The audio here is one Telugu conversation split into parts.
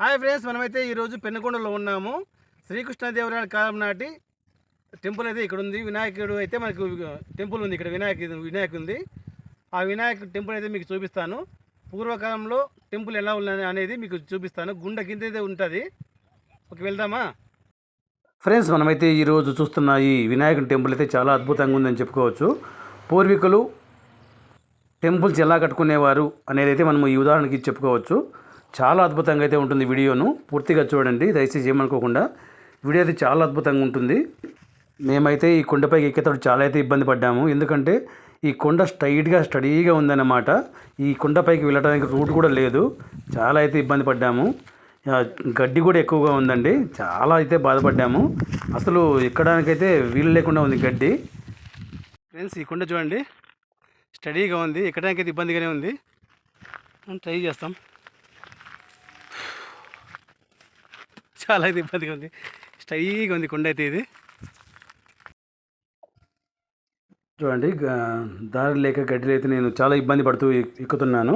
హాయ్ ఫ్రెండ్స్ మనమైతే ఈరోజు పెనుకొండలో ఉన్నాము. శ్రీకృష్ణదేవరాయల కాలం నాటి టెంపుల్ అయితే ఇక్కడ ఉంది. వినాయకుడు అయితే మనకు టెంపుల్ ఉంది ఇక్కడ వినాయక వినాయకు ఉంది. ఆ వినాయక టెంపుల్ అయితే మీకు చూపిస్తాను. పూర్వకాలంలో టెంపుల్ ఎలా ఉన్నది అనేది మీకు చూపిస్తాను. గుండె కింద అయితే ఉంటుంది. ఓకే వెళ్దామా? ఫ్రెండ్స్ మనమైతే ఈరోజు చూస్తున్న ఈ వినాయకుడి టెంపుల్ అయితే చాలా అద్భుతంగా ఉందని చెప్పుకోవచ్చు. పూర్వీకులు టెంపుల్స్ ఎలా కట్టుకునేవారు అనేది అయితే మనము ఈ ఉదాహరణకి చెప్పుకోవచ్చు. చాలా అద్భుతంగా అయితే ఉంటుంది వీడియోను. పూర్తిగా చూడండి దయచేసి ఏమనుకోకుండా. వీడియో అయితే చాలా అద్భుతంగా ఉంటుంది. మేమైతే ఈ కొండపైకి ఎక్కేటప్పుడు చాలా అయితే ఇబ్బంది పడ్డాము. ఎందుకంటే ఈ కొండ స్ట్రైట్గా స్టడీగా ఉందన్నమాట. ఈ కొండపైకి వెళ్ళడానికి రూట్ కూడా లేదు. చాలా అయితే ఇబ్బంది పడ్డాము. గడ్డి కూడా ఎక్కువగా ఉందండి. చాలా అయితే బాధపడ్డాము. అసలు ఎక్కడానికైతే వీలు లేకుండా ఉంది గడ్డి. ఫ్రెండ్స్ ఈ కొండ చూడండి. స్టడీగా ఉంది. ఎక్కడానికి అయితే ఇబ్బందిగానే ఉంది. మనం ట్రై చేస్తాం. చాలా అయితే ఇబ్బందిగా ఉంది. స్టైగా ఉంది కొండ అయితే ఇది. చూడండి దారి లేక గడ్డిలో అయితే నేను చాలా ఇబ్బంది పడుతూ ఎక్కుతున్నాను.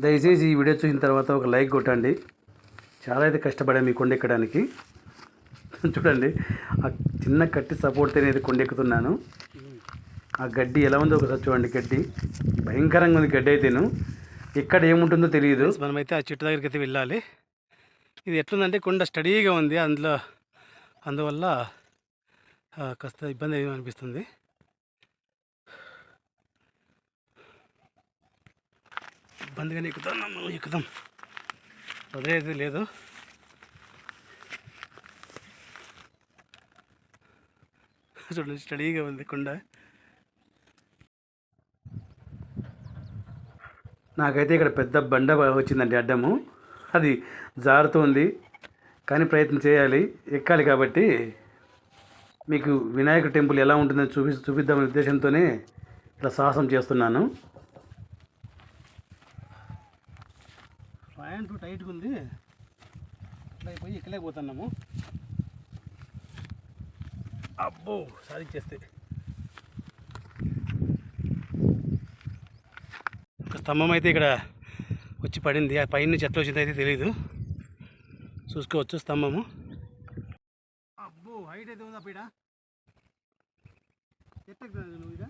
దయచేసి ఈ వీడియో చూసిన తర్వాత ఒక లైక్ కొట్టండి. చాలా అయితే కష్టపడాము ఈ కొండ ఎక్కడానికి. చూడండి ఆ చిన్న కట్టి సపోర్ట్ అనేది కొండెక్కుతున్నాను ఆ గడ్డి ఎలా ఉందో ఒకసారి చూడండి గడ్డి. భయంకరంగా ఉంది గడ్డి అయితేను. ఎక్కడ ఏముంటుందో తెలియదు. మనమైతే ఆ చెట్టు దగ్గరికి అయితే వెళ్ళాలి. ఇది ఎట్లుందంటే కొండ స్టడీగా ఉంది. అందులో అందువల్ల కాస్త ఇబ్బంది అనిపిస్తుంది. ఇబ్బందిగానే ఎక్కుతాం ఎక్కుదాం. వదిలేదు లేదు. చూడండి స్టడీగా ఉంది కొండ. నాకైతే ఇక్కడ పెద్ద బండ వచ్చిందండి అడ్డము. అది జారుతుంది కానీ ప్రయత్నం చేయాలి. ఎక్కాలి కాబట్టి మీకు వినాయక టెంపుల్ ఎలా ఉంటుందని చూపి చూపిద్దామనే ఉద్దేశంతోనే ఇలా సాహసం చేస్తున్నాను. టైట్గా ఉంది. ఇట్లా అయిపోయి ఎక్కలేకపోతున్నాము అబ్బో సాధించేస్తే ఒక స్తంభం అయితే ఇక్కడ వచ్చి పడింది. ఆ పైన చెత్త వచ్చింది అయితే తెలియదు చూసుకోవచ్చు స్తంభము. అబ్బో హైట్ అయితే ఉందా పీడ? ఎట్టెక్కుతుంది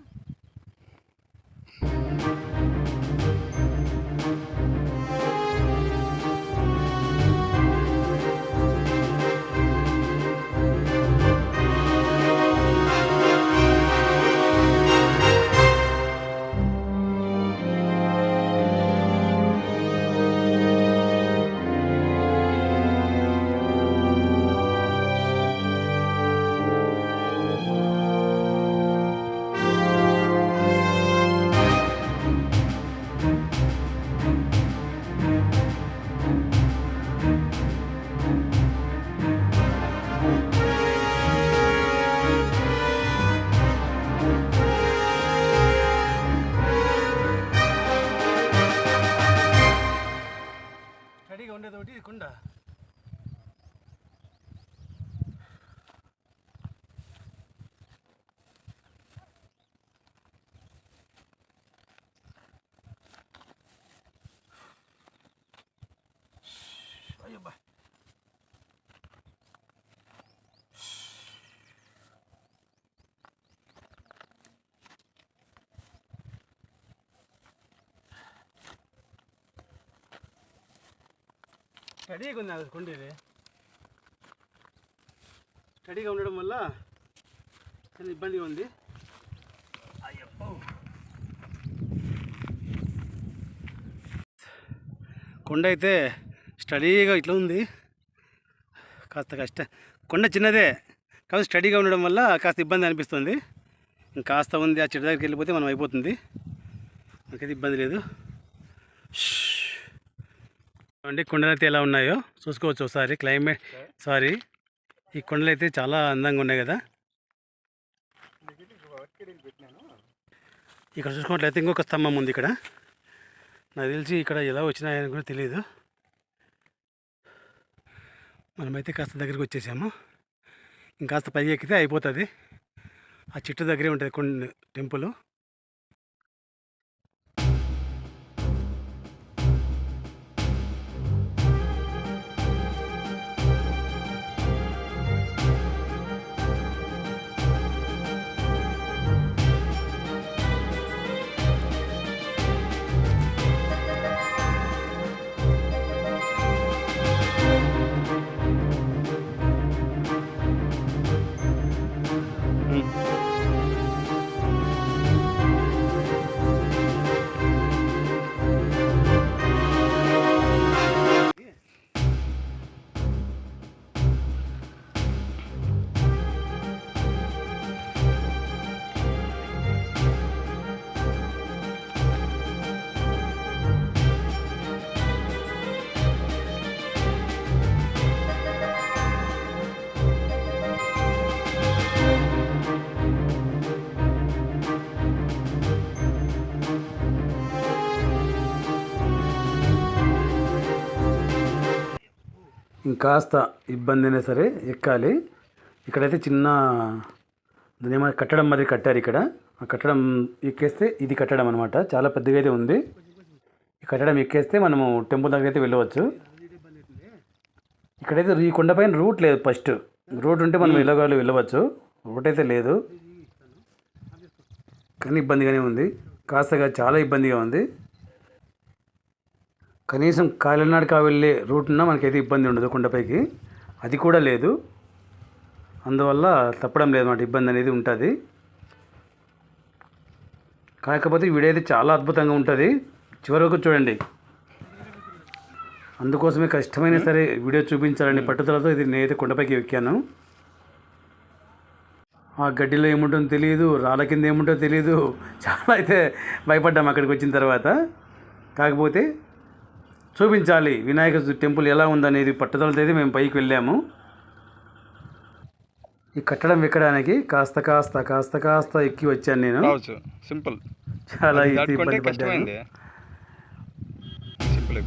అయ్యబ్బా స్టడీగా ఉంది అది కొండ ఇది స్టడీగా ఉండడం వల్ల చాలా ఇబ్బందిగా ఉంది అయ్యప్పో కొండ అయితే స్టడీగా ఇట్లా ఉంది. కాస్త కష్ట కొండ చిన్నదే కాబట్టి స్టడీగా ఉండడం వల్ల కాస్త ఇబ్బంది అనిపిస్తుంది. కాస్త ఉంది ఆ చెట్టు దగ్గరికి వెళ్ళిపోతే మనం అయిపోతుంది. మనకైతే ఇబ్బంది లేదు. అండి కొండలైతే ఎలా ఉన్నాయో చూసుకోవచ్చు ఒకసారి. క్లైమేట్ సారీ ఈ కొండలు అయితే చాలా అందంగా ఉన్నాయి కదా. ఇక్కడ చూసుకున్నట్లయితే ఇంకొక స్తంభం ఉంది ఇక్కడ. నాకు తెలిసి ఇక్కడ ఎలా వచ్చినాయని కూడా తెలియదు మనమైతే కాస్త దగ్గరికి వచ్చేసాము. ఇంకాస్త పై ఎక్కితే అయిపోతుంది. ఆ చెట్టు దగ్గరే ఉంటుంది కొన్ని టెంపుల్. ఇంకాస్త ఇబ్బంది అయినా సరే ఎక్కాలి. ఇక్కడైతే చిన్న దాని ఏమైనా కట్టడం మరి కట్టారు ఇక్కడ. ఆ కట్టడం ఎక్కేస్తే ఇది కట్టడం అనమాట చాలా పెద్దగా అయితే ఉంది. ఈ కట్టడం ఎక్కేస్తే మనము టెంపుల్ దగ్గర అయితే వెళ్ళవచ్చు. ఇక్కడైతే ఈ కొండపైన రూట్ లేదు ఫస్ట్. రూట్ ఉంటే మనం వెళ్ళగలు వెళ్ళవచ్చు. రూట్ అయితే లేదు. కానీ ఇబ్బందిగానే ఉంది. కాస్తగా చాలా ఇబ్బందిగా ఉంది. కనీసం కాలినాడక వెళ్ళే రూట్ మనకి అయితే ఇబ్బంది ఉండదు కొండపైకి. అది కూడా లేదు. అందువల్ల తప్పడం లేదు మాట ఇబ్బంది అనేది ఉంటుంది. కాకపోతే ఈ వీడియో అయితే చాలా అద్భుతంగా ఉంటుంది. చివరకు చూడండి. అందుకోసమే కష్టమైనా సరే వీడియో చూపించాలని పట్టుదలతో ఇది నేనైతే కొండపైకి ఎక్కాను. ఆ గడ్డిలో ఏముంటుందో తెలియదు రాళ్ళ కింద ఏముంటుందో తెలియదు చాలా అయితే భయపడ్డాము అక్కడికి వచ్చిన తర్వాత. కాకపోతే చూపించాలి. వినాయక టెంపుల్ ఎలా ఉందనేది పట్టుదలతో మేము పైకి వెళ్ళాము. ఈ కట్టడం ఎక్కడానికి కాస్త కాస్త కాస్త కాస్త ఎక్కి వచ్చాను నేను. సింపుల్. చాలా ఇబ్బంది పడ్డాను. సింపుల్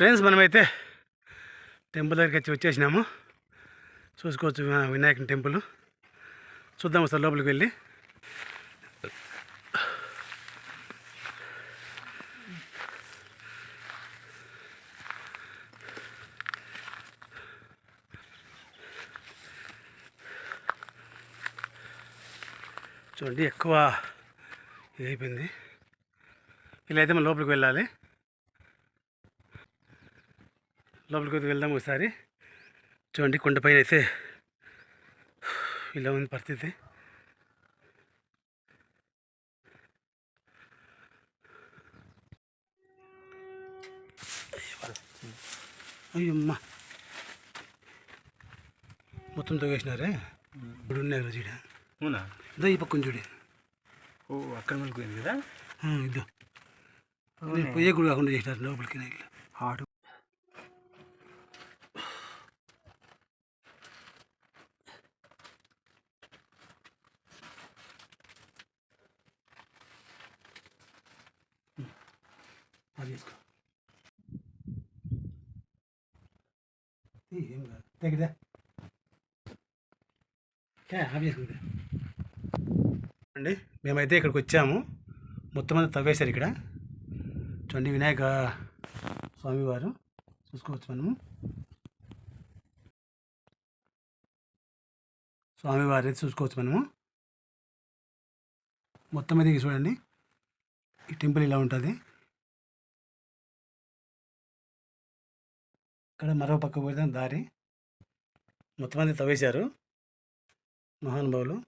ఫ్రెండ్స్ మనమైతే టెంపుల్ దగ్గరికి వచ్చి వచ్చేసినాము. చూసుకోవచ్చు వినాయకుని టెంపుల్. చూద్దాం ఒకసారి లోపలికి వెళ్ళి. చూడండి ఎక్కువ ఇది అయిపోయింది. ఇలా అయితే మనం లోపలికి వెళ్ళాలి. లోపలికి వెళ్దాం ఒకసారి. చూడండి కొండపైన అయితే ఇలా ఉంది పరిస్థితి. అయ్యమ్మ మొత్తం తోగేసినారే ఇప్పుడు ఉన్నాయి రోజు. అవునా? ఇదో ఈ పక్కన చూడే. ఓ అక్కడ వెళ్ళిపోయింది కదా? ఇదో. పోయే కూడా కాకుండా చేసినారు లోపలికి ఇట్లా. హాట్ తీసుకో ఏం కాదు. దగ్గర ఆఫ్ చేసుకుంటా అండి మేమైతే ఇక్కడికి వచ్చాము. మొత్తం అంతా తవ్వేశారు ఇక్కడ. చూడండి వినాయక స్వామివారు చూసుకోవచ్చు మనము. స్వామివారి అయితే చూసుకోవచ్చు మనము. మొత్తం అయితే చూడండి ఈ టెంపుల్ ఇలా ఉంటుంది. ఇక్కడ మరో పక్క పోయిన దారి. మొత్తం అంతా తవ్వేశారు. మహానుభావులు.